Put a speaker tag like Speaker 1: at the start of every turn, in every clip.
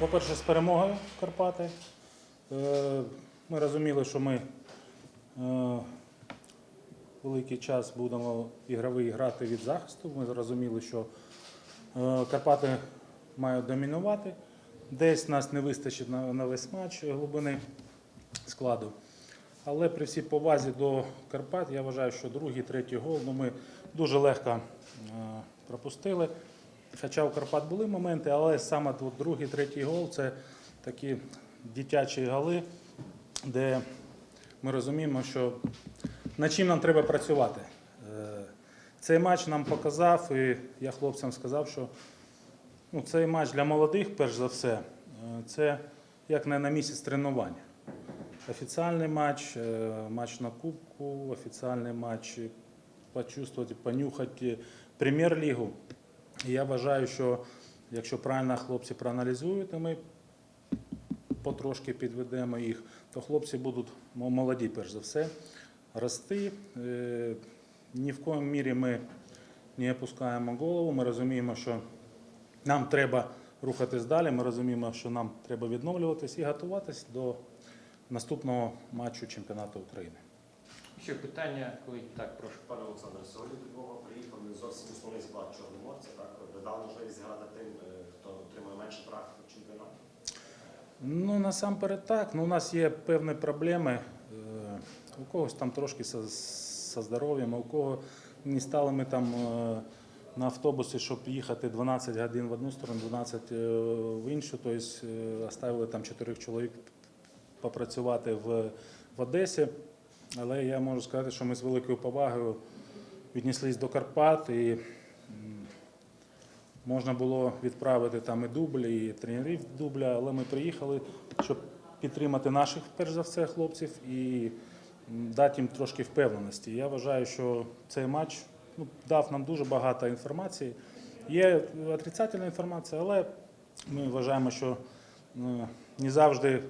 Speaker 1: по-перше, з перемогою Карпати. Е, Ми розуміли, що ми е, великий час будемо ігровий грати від захисту. Ми зрозуміли, що е, Карпати мають домінувати. Десь нас не вистачить на, весь матч глибини складу. Але при всій повазі до Карпат, я вважаю, що другий, третій гол ну, ми дуже легко пропустили. Хоча у Карпат були моменти, але саме другий, третій гол це такі дитячі голи, де ми розуміємо, що над чим нам треба працювати. Е, Цей матч нам показав, і я хлопцям сказав, що ну, цей матч для молодих, перш за все, е, це як не на місяць тренувань. Офіціальний матч, е, матч на Кубку, офіціальний матч почувствувати, понюхати прем'єр-лігу. І я вважаю, що якщо правильно хлопці проаналізують, і ми потрошки підведемо їх, то хлопці будуть молоді, перш за все, рости. Е, Ні в коїм мірі ми не опускаємо голову. Ми розуміємо, що нам треба рухатись далі. Ми розуміємо, що нам треба відновлюватись і готуватись до наступного матчу чемпіонату України.
Speaker 2: Ще питання, коли так, прошу.
Speaker 3: Пане Олександре, сьогодні до Львова приїхав не зовсім основний склад Чорноморця. Так ви дали можливість зіграти тим, е, хто отримує менше практики в чемпіонаті.
Speaker 1: Ну, насамперед так. Ну, у нас є певні проблеми. Е, У когось там трошки со, со здоров'ям, а у кого не стали ми там е, на автобусі, щоб їхати 12 годин в одну сторону, 12 е, в іншу. Тобто оставили там чотирьох чоловік попрацювати в, в Одесі. Але я можу сказати, що ми з великою повагою віднеслись до Карпат і Можна було відправити там і дублі, і тренерів дубля, але ми приїхали, щоб підтримати наших, перш за все, хлопців і дати їм трошки впевненості. Я вважаю, що цей матч ну, дав нам дуже багато інформації. Є отрицательна інформація, але ми вважаємо, що не завжди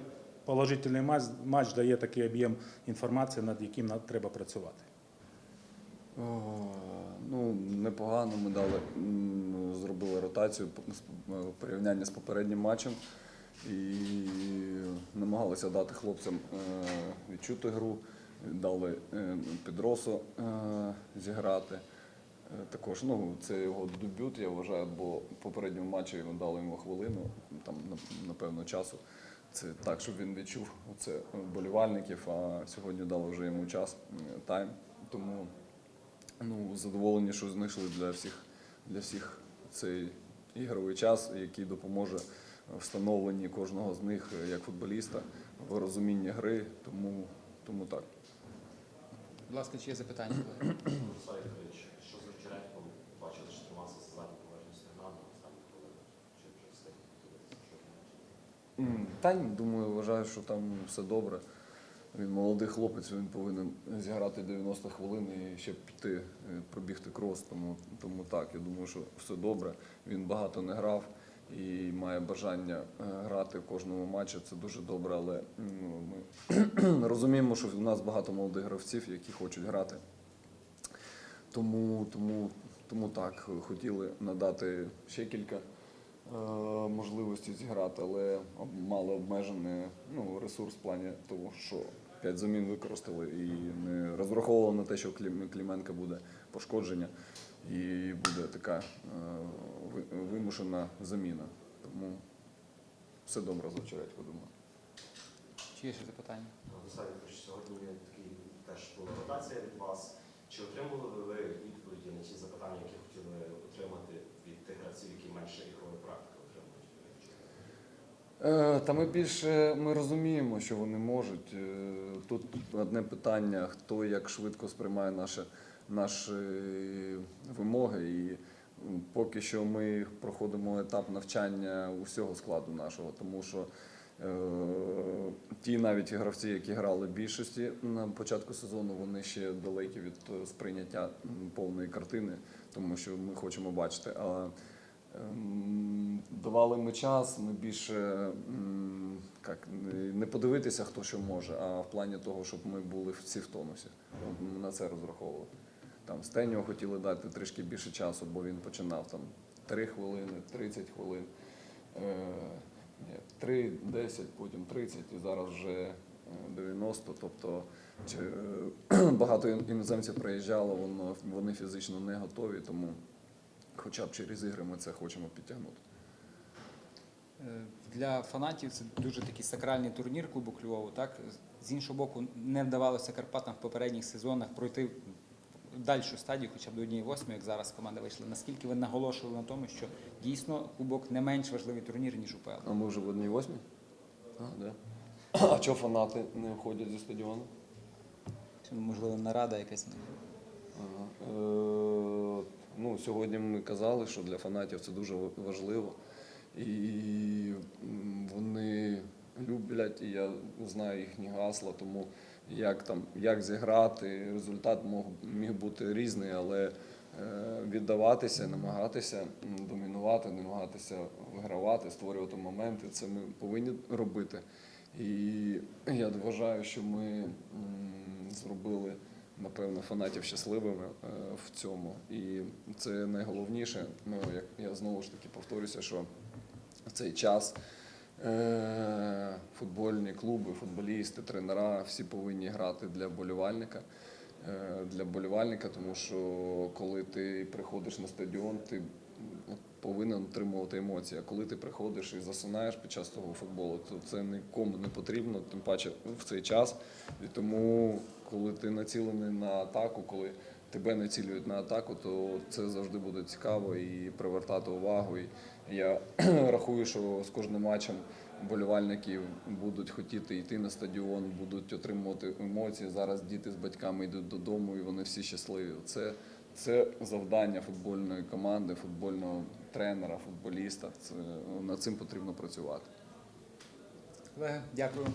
Speaker 1: положительний матч, матч дає такий об'єм інформації, над яким треба працювати.
Speaker 4: О, Ну, непогано ми дали, зробили ротацію п- з- в порівнянні з попереднім матчем і намагалися дати хлопцям е, відчути гру, дали е, Підросу е, зіграти. Е, Також ну, це його дебют, я вважаю, бо в попередньому матчі ми дали йому хвилину, там, напевно, часу. Це так, щоб він відчув оце болівальників, а сьогодні дали вже йому час, е, тайм. Тому ну, задоволені, що знайшли для всіх, для всіх цей ігровий час, який допоможе встановленні кожного з них е, як футболіста в розумінні гри. Тому, тому так.
Speaker 2: Будь ласка, чи є запитання?
Speaker 3: що з Вечереньком бачили, що тримався за задню поверхність грану останні хвилини. Чи вже встиг подивитися, що він матчі?
Speaker 4: М, Та думаю, вважаю, що там все добре. Він молодий хлопець, він повинен зіграти 90 хвилин і ще піти, е, пробігти крос. Тому, тому так, я думаю, що все добре. Він багато не грав і має бажання е, грати в кожному матчі. Це дуже добре, але ну, ми розуміємо, що в нас багато молодих гравців, які хочуть грати. Тому, тому, тому так, хотіли надати ще кілька е, можливостей зіграти, але мали обмежений ну, ресурс в плані того, що п'ять замін використали і не розраховували на те, що Кліменка буде пошкодження і буде така е, вимушена заміна. Тому все добре з Очередько, думаю.
Speaker 2: Чи є ще запитання?
Speaker 3: Вікторович, сьогодні такий теж була ротація від вас. Чи отримали ви відповіді на ті запитання, які хотіли отримати від тих гравців, які менше ігрової практики отримують?
Speaker 4: Е, Та ми більше ми розуміємо, що вони можуть. Е, Тут одне питання: хто як швидко сприймає наші, наші вимоги. І поки що ми проходимо етап навчання усього складу нашого, тому що е, ті навіть гравці, які грали більшості на початку сезону, вони ще далекі від е, сприйняття повної картини, тому що ми хочемо бачити. Ем, Давали ми час, ми більше як, не- подивитися, хто що може, а в плані того, щоб ми були всі в тонусі. Ми на це розраховували. Там Стеніо хотіли дати трішки більше часу, бо він починав там 3 хвилини, 30 хвилин. Е, Ні, 3, 10, потім 30 і зараз вже е, 90. Тобто чи, е, багато іноземців приїжджало, вони фізично не готові, тому хоча б через ігри ми це хочемо підтягнути.
Speaker 2: Е, Для фанатів це дуже такий сакральний турнір Кубок Львову. Так з іншого боку, не вдавалося Карпатам в попередніх сезонах пройти в дальшу стадію, хоча б до 1-8, як зараз команда вийшла. Наскільки ви наголошували на тому, що дійсно кубок не менш важливий турнір ніж УПЛ?
Speaker 4: А ми вже в одній восьмій? А, да. а чого фанати не входять зі стадіону?
Speaker 2: Чи, Можливо, нарада якась
Speaker 4: Ага. Е, ну, сьогодні ми казали, що для фанатів це дуже важливо. І вони люблять, і я знаю їхні гасла, тому як там як зіграти, результат міг бути різний, але е, віддаватися, намагатися домінувати, намагатися вигравати, створювати моменти, це ми повинні робити. І я вважаю, що ми зробили напевно, фанатів щасливими е, в цьому. І це найголовніше. Ну, як я знову ж таки повторюся, що в цей час е, футбольні клуби, футболісти, тренера всі повинні грати для болівальника. Е, Для болівальника, тому що коли ти приходиш на стадіон, ти повинен отримувати емоції. А коли ти приходиш і засинаєш під час того футболу, то це нікому не потрібно, тим паче в цей час. І тому, коли ти націлений на атаку, коли тебе націлюють на атаку, то це завжди буде цікаво і привертати увагу. І я рахую, що з кожним матчем болівальники будуть хотіти йти на стадіон, будуть отримувати емоції. Зараз діти з батьками йдуть додому, і вони всі щасливі. Це, це завдання футбольної команди, футбольного тренера, футболіста. Це над цим потрібно працювати.
Speaker 2: Колеги, дякую.